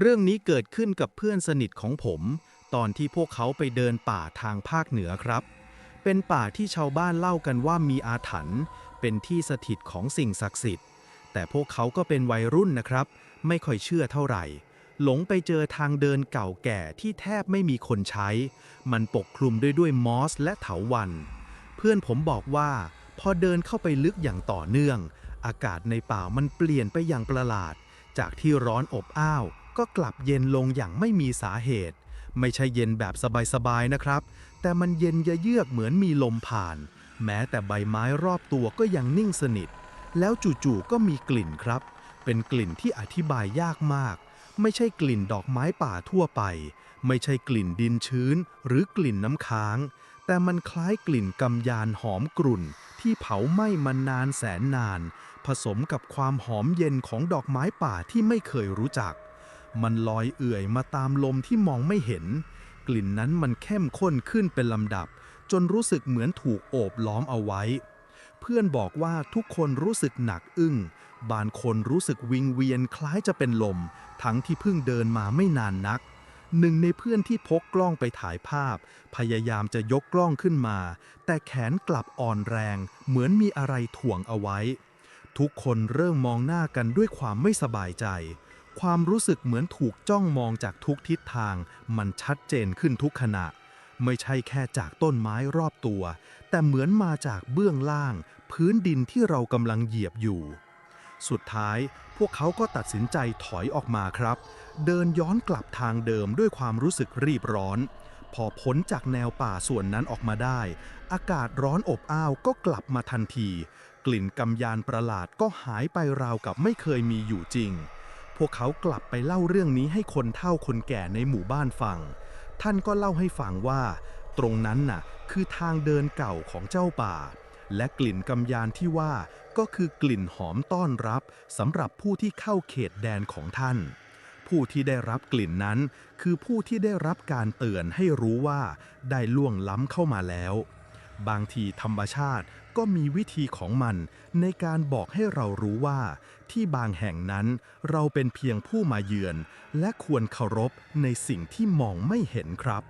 เรื่องนี้เกิดขึ้นกับเพื่อนสนิทของผม ตอนที่พวกเขาไปเดินป่าทางภาคเหนือครับ เป็นป่าที่ชาวบ้านเล่ากันว่ามีอาถรรพ์เป็นที่สถิตของสิ่งศักดิ์สิทธิ์ แต่พวกเขาก็เป็นวัยรุ่นนะครับ ไม่ค่อยเชื่อเท่าไหร่ หลงไปเจอทางเดินเก่าแก่ที่แทบไม่มีคนใช้ มันปกคลุมด้วยด้วยมอสและเถาวัลย์เพื่อนผมบอกว่า พอเดินเข้าไปลึกอย่างต่อเนื่อง อากาศในป่ามันเปลี่ยนไปอย่างประหลาด จากที่ร้อนอบอ้าว ก็กลับเย็นลงอย่างไม่มีสาเหตุ ไม่ใช่เย็นแบบสบายๆนะครับ แต่มันเย็นเยือกเหมือนมีลมผ่าน แม้แต่ใบไม้รอบตัวก็ยังนิ่งสนิท แล้วจู่ๆก็มีกลิ่นครับ เป็นกลิ่นที่อธิบายยากมาก ไม่ใช่กลิ่นดอกไม้ป่าทั่วไป ไม่ใช่กลิ่นดินชื้น หรือกลิ่นน้ำค้าง แต่มันคล้ายกลิ่นกำยานหอมกรุ่นที่เผาไหม้มานานแสนนาน ผสมกับความหอมเย็นของดอกไม้ป่าที่ไม่เคยรู้จัก มันลอยเอื่อยมาตามลมที่มองไม่เห็น กลิ่นนั้นมันเข้มข้นขึ้นเป็นลำดับ จนรู้สึกเหมือนถูกโอบล้อมเอาไว้ เพื่อนบอกว่าทุกคนรู้สึกหนักอึ้ง บางคนรู้สึกวิงเวียนคล้ายจะเป็นลม ทั้งที่เพิ่งเดินมาไม่นานนักหนึ่งในเพื่อนที่พกกล้องไปถ่ายภาพ พยายามจะยกกล้องขึ้นมา แต่แขนกลับอ่อนแรง เหมือนมีอะไรถ่วงเอาไว้ ทุกคนเริ่มมองหน้ากันด้วยความไม่สบายใจ ความรู้สึกเหมือนถูกจ้องมองจากทุกทิศทาง มันชัดเจนขึ้นทุกขณะ ไม่ใช่แค่จากต้นไม้รอบตัว แต่เหมือนมาจากเบื้องล่าง พื้นดินที่เรากำลังเหยียบอยู่ สุดท้ายพวกเขาก็ตัดสินใจถอยออกมาครับ เดินย้อนกลับทางเดิมด้วยความรู้สึกรีบร้อน พอพ้นจากแนวป่าส่วนนั้นออกมาได้ อากาศร้อนอบอ้าวก็กลับมาทันที กลิ่นกำยานประหลาดก็หายไปราวกับไม่เคยมีอยู่จริง พวกเขากลับไปเล่าเรื่องนี้ให้คนเฒ่าคนแก่ในหมู่บ้านฟัง ท่านก็เล่าให้ฟังว่า ตรงนั้นน่ะ คือทางเดินเก่าของเจ้าป่า และกลิ่นกำยานที่ว่าก็คือกลิ่นหอมต้อนรับสำหรับผู้ที่เข้าเขตแดนของท่าน ผู้ที่ได้รับกลิ่นนั้น คือผู้ที่ได้รับการเตือนให้รู้ว่าได้ล่วงล้ำเข้ามาแล้ว บางทีธรรมชาติก็มีวิธีของมันในการบอกให้เรารู้ว่า ที่บางแห่งนั้นเราเป็นเพียงผู้มาเยือน และควรเคารพในสิ่งที่มองไม่เห็นครับ